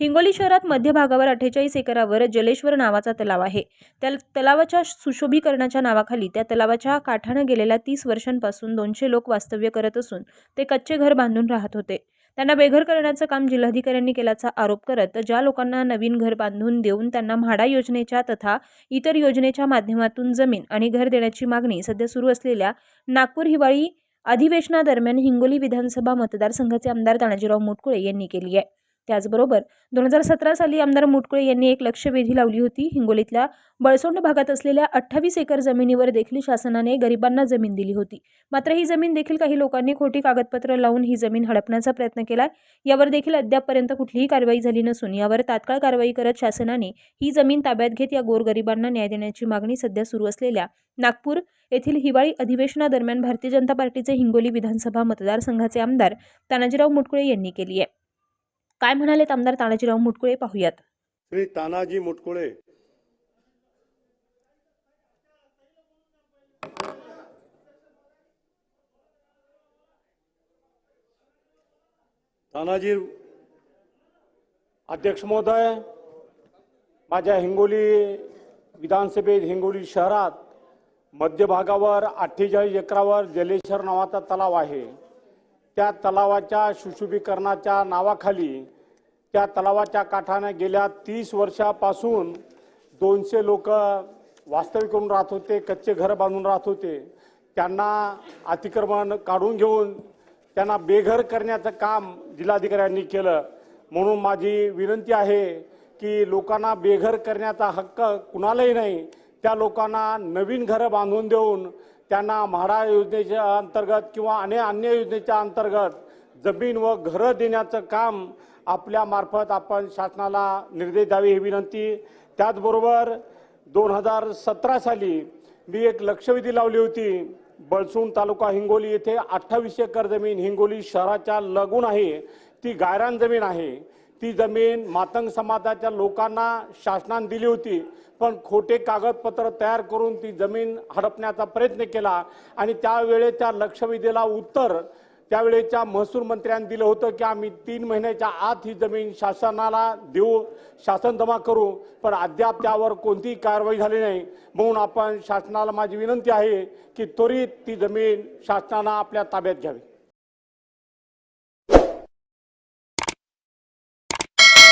हिंगोली शहरात मध्य भागावर अठ्ठेचाळीस एकरावर जलेश्वर नावाचा तलाव आहे. त्या तलावाच्या सुशोभीकरणाच्या नावाखाली त्या तलावाच्या काठानं गेलेल्या तीस वर्षांपासून दोनशे लोक वास्तव्य करत असून ते कच्चे घर बांधून राहत होते. त्यांना बेघर करण्याचं काम जिल्हाधिकाऱ्यांनी केल्याचा आरोप करत ज्या लोकांना नवीन घर बांधून देऊन त्यांना म्हाडा योजनेच्या तथा इतर योजनेच्या माध्यमातून जमीन आणि घर देण्याची मागणी सध्या सुरू असलेल्या नागपूर हिवाळी अधिवेशनादरम्यान हिंगोली विधानसभा मतदारसंघाचे आमदार तानाजीराव मुटकुळे यांनी केली आहे. त्याचबरोबर दोन हजार सतरा साली आमदार मुटकुळे यांनी एक लक्षवेधी लावली होती. हिंगोलीतल्या बळसोंड भागात असलेल्या अठ्ठावीस एकर जमिनीवर देखील शासनाने गरिबांना जमीन दिली होती. मात्र ही जमीन देखील काही लोकांनी खोटी कागदपत्र लावून ही जमीन हडपण्याचा प्रयत्न केलाय. यावर देखील अद्यापपर्यंत कुठलीही कारवाई झाली नसून यावर तात्काळ कारवाई करत शासनाने ही जमीन ताब्यात घेत या गोरगरिबांना न्याय देण्याची मागणी सध्या सुरू असलेल्या नागपूर येथील हिवाळी अधिवेशनादरम्यान भारतीय जनता पार्टीचे हिंगोली विधानसभा मतदारसंघाचे आमदार तानाजीराव मुटकुळे यांनी केली आहे. काय म्हणालेत आमदार तानाजीराव मुटकुळे? पाहूयात. श्री तानाजी मुटकुळे. तानाजी अध्यक्ष महोदय माझ्या हिंगोली विधानसभेत हिंगोली शहरात मध्य भागावर अठ्ठेचाळीस एकरावर जलेश्वर नावाचा तलाव आहे. त्या तलावाच्या सुशोभीकरणाच्या नावाखाली त्या तलावाच्या काठाने गेल्या तीस वर्षापासून दोनशे लोक वास्तव्य करून राहत होते कच्चे घर बांधून राहत होते. त्यांना अतिक्रमण काढून घेऊन त्यांना बेघर करण्याचं काम जिल्हाधिकाऱ्यांनी केलं. म्हणून माझी विनंती आहे की लोकांना बेघर करण्याचा हक्क कुणालाही नाही. त्या लोकांना नवीन घरं बांधून देऊन त्यांना म्हाडा योजनेच्या अंतर्गत किंवा अनेक अन्य योजनेच्या अंतर्गत जमीन व घरं देण्याचं काम आपल्यामार्फत आपण शासनाला निर्देश द्यावे ही विनंती. त्याचबरोबर दोन हजार सतरा साली मी एक लक्षवेधी लावली होती. बळसून तालुका हिंगोली येथे अठ्ठावीस एकर जमीन हिंगोली शहराच्या लगून आहे. ती गायरान जमीन आहे. ती जमीन मातंग समाजाच्या लोकांना शासनाने दिली होती. पण खोटे कागदपत्र तयार करून ती जमीन हडपण्याचा प्रयत्न केला आणि त्यावेळेच्या लक्षवेधीला उत्तर त्यावेळेच्या महसूल मंत्र्यांनी दिलं होतं की आम्ही तीन महिन्याच्या आत ही जमीन शासनाला देऊ शासन जमा करू पण अद्याप त्यावर कोणतीही कारवाई झाली नाही. म्हणून आपण शासनाला माझी विनंती आहे की त्वरित ती जमीन शासनानं आपल्या ताब्यात घ्यावी.